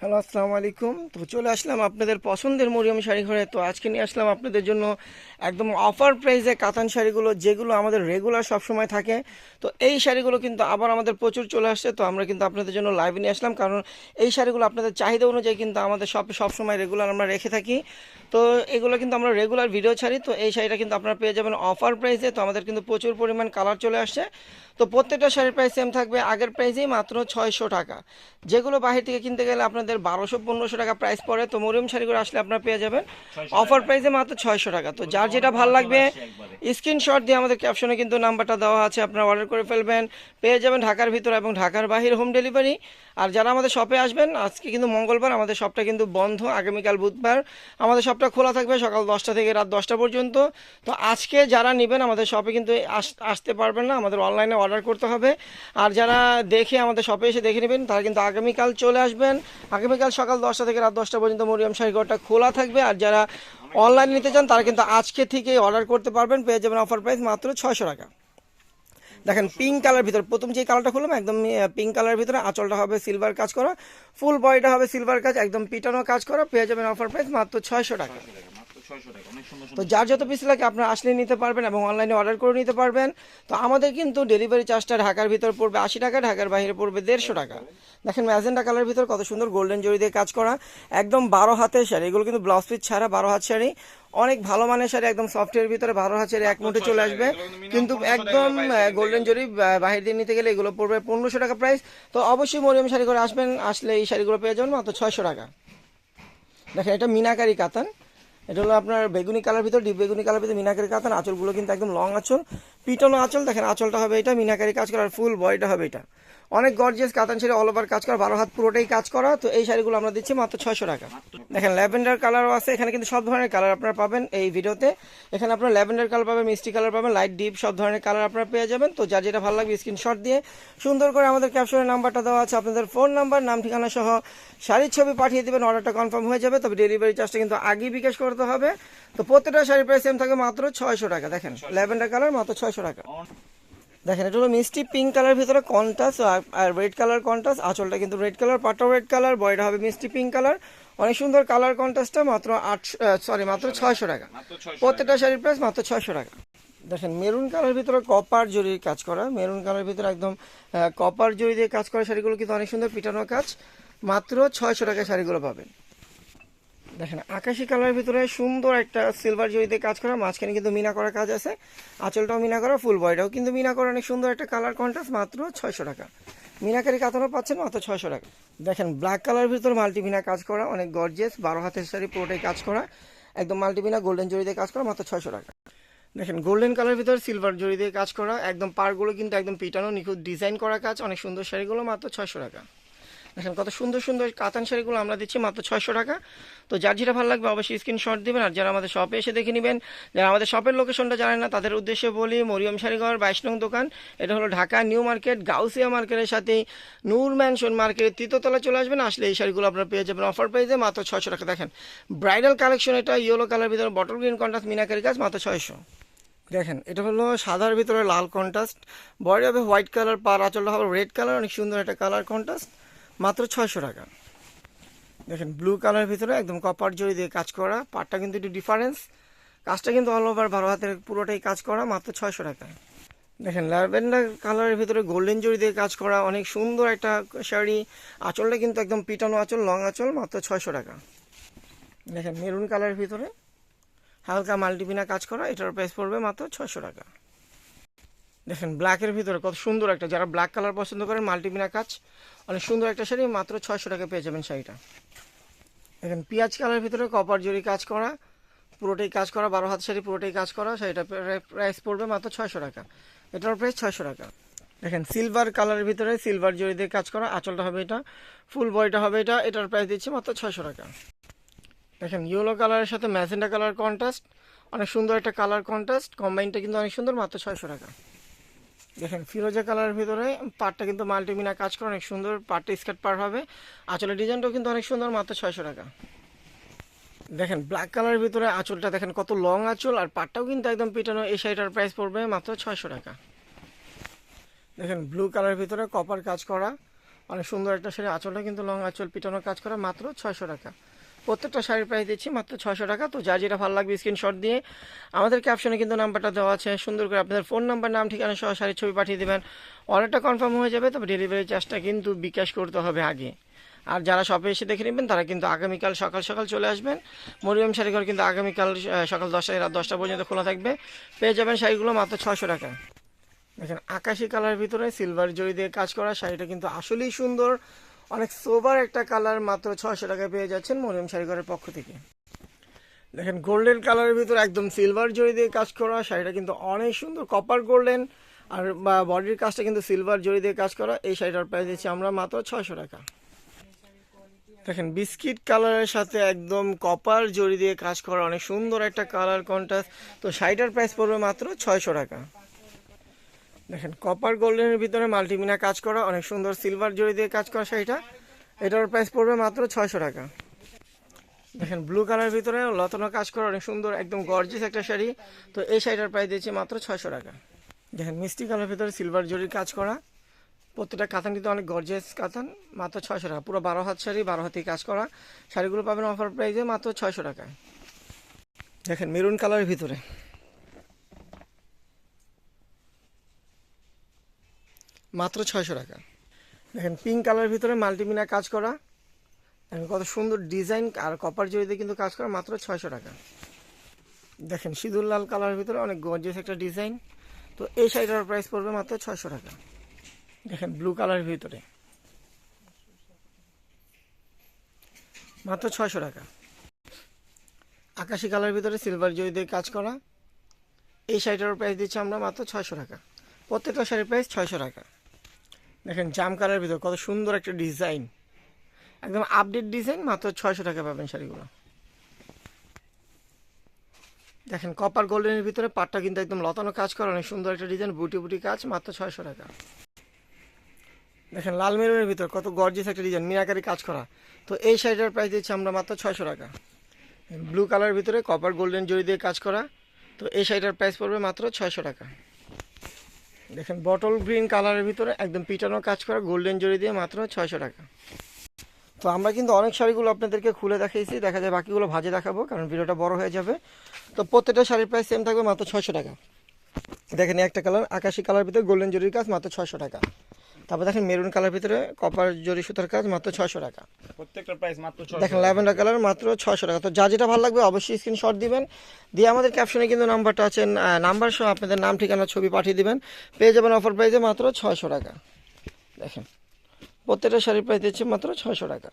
Hello, আসসালামু আলাইকুম। তো চলে আসলাম আপনাদের পছন্দের মরিয়ম শাড়ি ঘরে তো আজকে নিয়ে আসলাম আপনাদের জন্য একদম অফার প্রাইসে কাতান শাড়িগুলো, যেগুলো আমাদের রেগুলার সবসময় থাকে। তো এই শাড়িগুলো কিন্তু আবার আমাদের প্রচুর চলে আসছে। তো আমরা কিন্তু আপনাদের জন্য লাইভে নিয়ে আসলাম, কারণ এই শাড়িগুলো আপনাদের চাহিদা অনুযায়ী কিন্তু আমাদের সব, সবসময় রেগুলার আমরা রেখে থাকি। তো এগুলো কিন্তু আমরা রেগুলার ভিডিও ছাড়ি। তো এই শাড়িটা কিন্তু আপনারা পেয়ে যাবেন অফার প্রাইসে তো আমাদের কিন্তু প্রচুর পরিমাণ কালার চলে আসছে। তো প্রত্যেকটা শাড়ির প্রাইস সেম থাকবে। আগের প্রাইসেই মাত্র ছয়শো টাকা। যেগুলো বাহির থেকে কিনতে গেলে আপনাদের বারোশো পনেরোশো টাকা প্রাইস পড়ে তো মরিয়ম শাড়িগুলো আসলে আপনারা পেয়ে যাবেন। অফার প্রাইসে মাত্র ছয়শো টাকা। তো যার যেটা ভালো লাগবে স্ক্রিনশট দিয়ে আমাদের ক্যাপশনে কিন্তু নাম্বারটা দেওয়া আছে আপনারা অর্ডার করে ফেলবেন। পেয়ে যাবেন ঢাকার ভিতর এবং ঢাকার বাহির হোম ডেলিভারি আর যারা আমাদের শপে আসবেন আজকে কিন্তু মঙ্গলবার আমাদের শপটা কিন্তু বন্ধ আগামীকাল বুধবার। আমাদের শপটা খোলা থাকবে সকাল দশটা থেকে রাত দশটা পর্যন্ত। তো আজকে যারা নেবেন আমাদের শপে কিন্তু আস- আসতে পারবেন না আমাদের অনলাইনে অর্ডার করতে হবে। আর যারা দেখে আমাদের শপে এসে দেখে নেবেন তারা কিন্তু আগামীকাল চলে আসবেন। আগামীকাল সকাল দশটা থেকে রাত দশটা পর্যন্ত মরিয়াম শাড়িঘরটা খোলা থাকবে। আর যারা অনলাইন নিতে চান, তারা কিন্তু আজকে থেকে অর্ডার করতে পারবেন। পেয়ে যাবেন অফার প্রাইস মাত্র ছয়শো টাকা। দেখেন পিঙ্ক কালার ভিতর, প্রথম যে কালারটা খুললাম, একদম পিঙ্ক কালারের ভিতরে আঁচলটা হবে সিলভার কাজ করা। ফুল বডিটা হবে সিলভার কাজ, একদম পিটানো কাজ করা। পেয়ে যাবেন অফার প্রাইস মাত্র ছয়শো টাকা। তো যার যত পিস লাগে আপনারা আসলে নিতে পারবেন এবং অনলাইনে অর্ডার করে নিতে পারবেন। তো আমাদের কিন্তু ডেলিভারি চার্জটা ঢাকার ভিতর পড়বে আশি টাকা ঢাকার বাইরে পড়বে দেড়শো টাকা। দেখেন ম্যাজেন্ডা কালার ভিতর কত সুন্দর গোল্ডেন জড়ি দিয়ে কাজ করা। একদম বারো হাতের শাড়ি এগুলো কিন্তু ব্লাউজ পিস ছাড়া বারো হাত শাড়ি। অনেক ভালো মানের শাড়ি একদম সফটওয়্যার ভিতরে বারো হাত শাড়ি এক মুঠে চলে আসবে। কিন্তু একদম গোল্ডেন জরি বাহির দিয়ে নিতে গেলে এগুলো পড়বে পনেরোশো টাকা প্রাইস তো অবশ্যই মরিয়ম শাড়ি করে আসবেন আসলে এই শাড়িগুলো পেয়ে যাবেন মাত্র ছয়শো টাকা। দেখেন এটা মিনাকারি কাতান। এটা হলো আপনার বেগুনি কালার ভিতর, ডিপ বেগুনি কালার ভিতরে মিনাকের কাতান আঁচলগুলো কিন্তু একদম লং আঁচল। পিটনো আঁচল দেখেন, আঁচলটা হবে এটা, মিনাকারি কাজ করা, আর ফুল বডিটা হবে এটা। অনেক গর্জিয়াস কাতান শাড়ি অল ওভার কাজ করা, বারো হাত পুরোটাই কাজ করা। তো এই শাড়িগুলো আমরা দিচ্ছি মাত্র ছয়শো টাকা। দেখেন, ল্যাভেন্ডার কালারও আছে, এখানে কিন্তু সব ধরনের কালার আপনারা পাবেন এই ভিডিওতে। এখানে আপনারা ল্যাভেন্ডার কালার পাবেন, মিষ্টি কালার পাবেন লাইট ডিপ সব ধরনের কালার আপনারা পেয়ে যাবেন। তো যার যেটা ভালো লাগবে স্ক্রিনশট দিয়ে সুন্দর করে আমাদের ক্যাপশনের নাম্বারটা দেওয়া আছে, আপনাদের ফোন নাম্বার নাম, ঠিকানা সহ শাড়ির ছবি পাঠিয়ে দেবেন অর্ডারটা কনফার্ম হয়ে যাবে। তবে ডেলিভারি চার্জটা কিন্তু আগেই বিকাশ করতে হবে। তো প্রত্যেকটা শাড়ির প্রাইস সেম থাকে মাত্র ছয়শো টাকা। দেখেন, ল্যাভেন্ডার কালার মাত্র ছয়শো টাকা। দেখেন এটা হলো মিষ্টি পিঙ্ক কালার ভিতরে কন্টাস আর রেড কালার কন্টাস আঁচলটা কিন্তু রেড কালার পাটাও রেড কালার বয়টা হবে মিষ্টি পিঙ্ক কালার অনেক সুন্দর কালার কন্টাসটা মাত্র আটশো সরি মাত্র ছয়শো টাকা। প্রত্যেকটা শাড়ির প্রাইস মাত্র ছয়শো টাকা। দেখেন মেরুন কালার ভিতরে কপার জরির কাজ করা। মেরুন কালার ভিতরে একদম কপার জরি দিয়ে কাজ করা শাড়িগুলো কিন্তু অনেক সুন্দর পিটানো কাজ। মাত্র ছয়শো টাকা শাড়িগুলো পাবেন। দেখেন, আকাশি কালারের ভিতরে সুন্দর একটা সিলভার জড়িতে কাজ করা, মাঝখানে কিন্তু মিনা করা কাজ আছে। আঁচলটাও মিনা করা ফুল বয়টাও কিন্তু মিনা করা অনেক সুন্দর একটা কালার কন্ট্রাস্ট মাত্র ছয়শো টাকা। মিনাকারি কাতারও পাচ্ছেন মাত্র ছয়শো টাকা। দেখেন ব্ল্যাক কালারের ভিতর মাল্টিমিনা কাজ করা, অনেক গর্জেস বারো হাতের শাড়ি পুরোটাই কাজ করা, একদম মাল্টিমিনা গোল্ডেন জড়িতে কাজ করা, মাত্র ছয়শো টাকা। দেখেন গোল্ডেন কালারের ভিতর সিলভার জড়ি দিয়ে কাজ করা, একদম পারগুলো কিন্তু একদম পিটানো, নিখুঁত ডিজাইন করা কাজ, অনেক সুন্দর শাড়িগুলো, মাত্র ছয়শো টাকা। দেখেন কত সুন্দর সুন্দর কাতান শাড়িগুলো আমরা দিচ্ছি, মাত্র ছয়শো টাকা। তো যার যেটা ভালো লাগবে অবশ্যই স্ক্রিনশট দিবেন আর যারা আমাদের শপে এসে দেখে নেবেন, যারা আমাদের শপের লোকেশনটা জানেন না, তাদের উদ্দেশ্যে বলি, মরিয়ম শাড়িঘর বাইশ নং দোকান, এটা হলো ঢাকা নিউ মার্কেট, গাউসিয়া মার্কেটের সাথেই নূর ম্যানশন মার্কেটের তৃতীয়তলা চলে আসবেন, আসলে এই শাড়িগুলো আপনারা পেয়ে যাবেন অফার পেয়ে প্রাইসে মাত্র ছয়শো টাকা। দেখেন ব্রাইডাল কালেকশন এটা ইয়েলো কালার ভিতরে বটল গ্রিন কন্ট্রাস্ট মিনাকারি কাজ, মাত্র ছয়শো। দেখেন, এটা হলো সাদার ভিতরে লাল কন্ট্রাস্ট বডি হবে হোয়াইট কালার পার আঁচলটা হবে রেড কালার অনেক সুন্দর একটা কালার কন্ট্রাস্ট মাত্র ছয়শো টাকা। দেখেন ব্লু কালার ভিতরে একদম কপার জড়ি দিয়ে কাজ করা। পাটটা কিন্তু একটু ডিফারেন্স কাজটা কিন্তু অল ওভার বারো হাতের পুরোটাই কাজ করা, মাত্র ছয়শো টাকা। দেখেন ল্যাভেন্ডার কালারের ভিতরে গোল্ডেন জড়ি দিয়ে কাজ করা, অনেক সুন্দর একটা শাড়ি। আঁচলটা কিন্তু একদম পিটানো আঁচল লং আঁচল, মাত্র ছয়শো টাকা। দেখেন মেরুন কালারের ভিতরে হালকা মাল্টিপিনা কাজ করা, এটার প্রাইস পড়বে মাত্র ছয়শো টাকা। দেখেন ব্ল্যাকের ভিতরে কত সুন্দর একটা, যারা ব্ল্যাক কালার পছন্দ করেন মাল্টিপিনা কাজ, অনেক সুন্দর একটা শাড়ি, মাত্র ছয়শো টাকা পেয়ে যাবেন শাড়িটা। দেখেন, পেঁয়াজ কালারের ভিতরে কপার জরি কাজ করা, পুরোটাই কাজ করা, বারো হাত শাড়ি পুরোটাই কাজ করা, শাড়িটা প্রাইস পড়বে মাত্র ছয়শো টাকা। এটার প্রাইস ছয়শো টাকা। দেখেন সিলভার কালারের ভিতরে সিলভার জরি দিয়ে কাজ করা, আঁচলটা হবে এটা ফুল বডিটা হবে এটা, এটার প্রাইস দিচ্ছি মাত্র ছয়শো টাকা। দেখেন ইয়েলো কালারের সাথে ম্যাজেন্ডা কালার কন্ট্রাস্ট অনেক সুন্দর একটা কালার কন্ট্রাস্ট কম্বাইনটা কিন্তু অনেক সুন্দর, মাত্র ছয়শো টাকা। দেখেন, ফিরোজা কালারের ভিতরে পাটটা কিন্তু মাল্টিমিনা কাজ করে, অনেক সুন্দর পাটটা স্কার্ট পার হবে। আঁচলের ডিজাইনটাও কিন্তু অনেক সুন্দর, মাত্র ছয়শো টাকা। দেখেন ব্ল্যাক কালারের ভিতরে আঁচলটা দেখেন কত লং আঁচল, আর পাটটাও কিন্তু একদম পিটানো এই শাড়িটার প্রাইস পড়বে মাত্র ছয়শো টাকা। দেখেন ব্লু কালারের ভিতরে কপার কাজ করা, অনেক সুন্দর একটা শাড়ি, আঁচলটা কিন্তু লং আঁচল পিটানো কাজ করা, মাত্র ছয়শো টাকা। প্রত্যেকটা শাড়ির প্রাইস দিচ্ছি, মাত্র ছশো টাকা। তো যা যেটা ভালো লাগবে স্ক্রিনশট দিয়ে আমাদের ক্যাপশনে কিন্তু নাম্বারটা দেওয়া আছে। সুন্দর করে আপনাদের ফোন নাম্বার নাম, ঠিকানা সহ শাড়ির ছবি পাঠিয়ে দেবেন। অর্ডারটা কনফার্ম হয়ে যাবে, তবে ডেলিভারি চার্জটা কিন্তু বিকাশ করতে হবে আগে। আর যারা শপে এসে দেখে নেবেন, তারা কিন্তু আগামীকাল সকাল সকাল চলে আসবেন। মরিয়ম শাড়িঘর কিন্তু আগামীকাল সকাল দশটায়, রাত দশটা পর্যন্ত খোলা থাকবে। পেয়ে যাবেন শাড়িগুলো মাত্র ছশো টাকা। দেখেন, আকাশি কালার ভিতরে সিলভার জড়ি দিয়ে কাজ করা শাড়িটা কিন্তু আসলেই সুন্দর। অনেক সোবার একটা কালার মাত্র ছয়শো টাকায় পেয়ে যাচ্ছেন মরিয়ম শাড়িঘরের পক্ষ থেকে। দেখেন গোল্ডেন কালারের ভিতরে একদম সিলভার জড়ি দিয়ে কাজ করা, শাড়িটা কিন্তু অনেক সুন্দর কপার গোল্ডেন আর বডির কাজটা কিন্তু সিলভার জড়ি দিয়ে কাজ করা, এই শাড়িটার প্রাইস দিচ্ছি আমরা মাত্র ছয়শো টাকা। দেখেন বিস্কিট কালারের সাথে একদম কপার জড়ি দিয়ে কাজ করা, অনেক সুন্দর একটা কালার কন্ট্রাস্ট তো শাড়িটার প্রাইস পড়বে মাত্র ছয়শো টাকা। দেখেন কপার গোল্ডেনের ভিতরে মাল্টিমিনা কাজ করা, অনেক সুন্দর সিলভার জড়ি দিয়ে কাজ করা শাড়িটা। এটার প্রাইস পড়বে মাত্র ছয়শো টাকা। দেখেন ব্লু কালারের ভিতরে লতানো কাজ করা, অনেক সুন্দর, একদম গর্জিয়াস একটা শাড়ি। তো এই শাড়িটার প্রাইস দিয়েছি মাত্র ছয়শো টাকা। দেখেন, মিষ্টি কালারের ভিতরে সিলভার জরির কাজ করা। প্রত্যেকটা কাতান কিন্তু অনেক গর্জিয়াস কাতান, মাত্র ছয়শো টাকা। পুরো বারো হাত শাড়ি, বারো হাতি কাজ করা। শাড়িগুলো পাবেন অফার প্রাইসে মাত্র ছয়শো টাকায়। দেখেন মেরুন কালারের ভিতরে। মাত্র ছয়শো টাকা। দেখেন পিঙ্ক কালারের ভিতরে মাল্টিমিনা কাজ করা। দেখেন, কত সুন্দর ডিজাইন আর কপার জড়িতে কিন্তু কাজ করা, মাত্র ছয়শো টাকা। দেখেন, সিঁদুর লাল কালারের ভিতরে অনেক গর্জিয়াস একটা ডিজাইন তো এই শাড়িটার প্রাইস পড়বে মাত্র ছয়শো টাকা। দেখেন ব্লু কালারের ভিতরে। মাত্র ছয়শো টাকা। আকাশি কালারের ভিতরে সিলভার জড়ি দিয়ে কাজ করা। এই শাড়িটার প্রাইস দিচ্ছি আমরা মাত্র ছয়শো টাকা। প্রত্যেকটা শাড়ির প্রাইস ছয়শো টাকা। দেখেন, জাম কালারের ভিতরে কত সুন্দর একটা ডিজাইন। একদম আপডেট ডিজাইন, মাত্র ছয়শো টাকা পাবেন শাড়িগুলো। দেখেন কপার গোল্ডেনের ভিতরে পাটটা কিন্তু একদম লতানো কাজ করা, অনেক সুন্দর একটা ডিজাইন বুটি বুটি কাজ, মাত্র ছয়শো টাকা। দেখেন, লাল মেরুনের ভিতরে কত গর্জিয়াস একটা ডিজাইন, মিনাকারি কাজ করা। তো এই শাড়িটার প্রাইস দিচ্ছি আমরা মাত্র ছয়শো টাকা। ব্লু কালারের ভিতরে কপার গোল্ডেন জড়ি দিয়ে কাজ করা। তো এই শাড়িটার প্রাইস পড়বে মাত্র ছয়শো টাকা। দেখেন বটল গ্রিন কালারের ভিতরে একদম পিটানো কাজ করা গোল্ডেন জড়ি দিয়ে মাত্র ছয়শো টাকা। তো আমরা কিন্তু অনেক শাড়িগুলো আপনাদেরকে খুলে দেখিয়েছি দেখা যায় বাকিগুলো ভাজে দেখাবো, কারণ ভিডিওটা বড় হয়ে যাবে। তো প্রত্যেকটা শাড়ির প্রাইস সেম থাকবে মাত্র ছয়শো টাকা। দেখেন, একটা কালার আকাশি কালার ভিতরে গোল্ডেন জরির কাজ মাত্র ছয়শো টাকা। তারপর দেখেন মেরুন কালার ভিতরে কপার জরি সুতার কাজ মাত্র ছয়শো টাকা। প্রত্যেকটা প্রাইস মাত্র দেখেন ল্যাভেন্ডার কালার মাত্র ছয়শো টাকা। তো যা যেটা ভালো লাগবে অবশ্যই স্ক্রিনশট দিবেন। দিয়ে আমাদের ক্যাপশনে কিন্তু নাম্বারটা আছে নাম্বার সহ আপনাদের নাম ঠিকানা ছবি পাঠিয়ে দিবেন। পেয়ে যাবেন অফার প্রাইসে মাত্র ছয়শো টাকা। দেখেন প্রত্যেকটা শাড়ির প্রাইস দিচ্ছে মাত্র ছয়শো টাকা।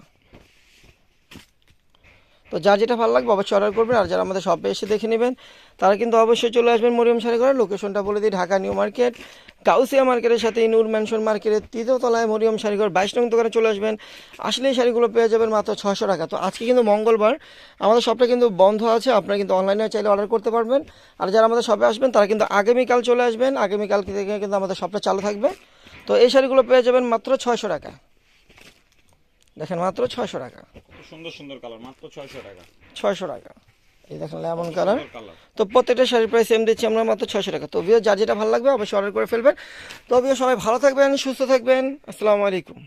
তো যা যেটা ভালো লাগবে অবশ্যই অর্ডার করবেন। আর যারা আমাদের শপে এসে দেখে নেবেন তারা কিন্তু অবশ্যই চলে আসবেন মরিয়ম শাড়ি ঘরের লোকেশনটা বলে দিই ঢাকা নিউ মার্কেট। কাউসিয়া মার্কেটের সাথে নূর ম্যানশন মার্কেটের তৃতীয় তলায় মরিয়ম শাড়িঘর বাইশ নং দোকানে চলে আসবেন। আসলে এই শাড়িগুলো পেয়ে যাবেন মাত্র ছশো টাকা। তো আজকে কিন্তু মঙ্গলবার আমাদের শপটা কিন্তু বন্ধ আছে আপনারা কিন্তু অনলাইনে চাইলে অর্ডার করতে পারবেন। আর যারা আমাদের শপে আসবেন তারা কিন্তু আগামীকাল চলে আসবেন। আগামীকাল থেকে কিন্তু আমাদের শপটা চালু থাকবে। তো এই শাড়িগুলো পেয়ে যাবেন মাত্র ছয়শো টাকা। দেখেন মাত্র ছয়শো টাকা। সুন্দর সুন্দর কালার মাত্র ছয়শো টাকা। ছয়শো টাকা। এই দেখেন লেমন কালার তো প্রত্যেকটা শাড়ির প্রাইস সেম দিচ্ছি আমরা মাত্র ছশো টাকা। তো বিয়ে যা যেটা ভালো লাগবে অবশ্যই অর্ডার করে ফেলবেন। তো বিয়ে সবাই ভালো থাকবেন, সুস্থ থাকবেন। আসসালামু আলাইকুম।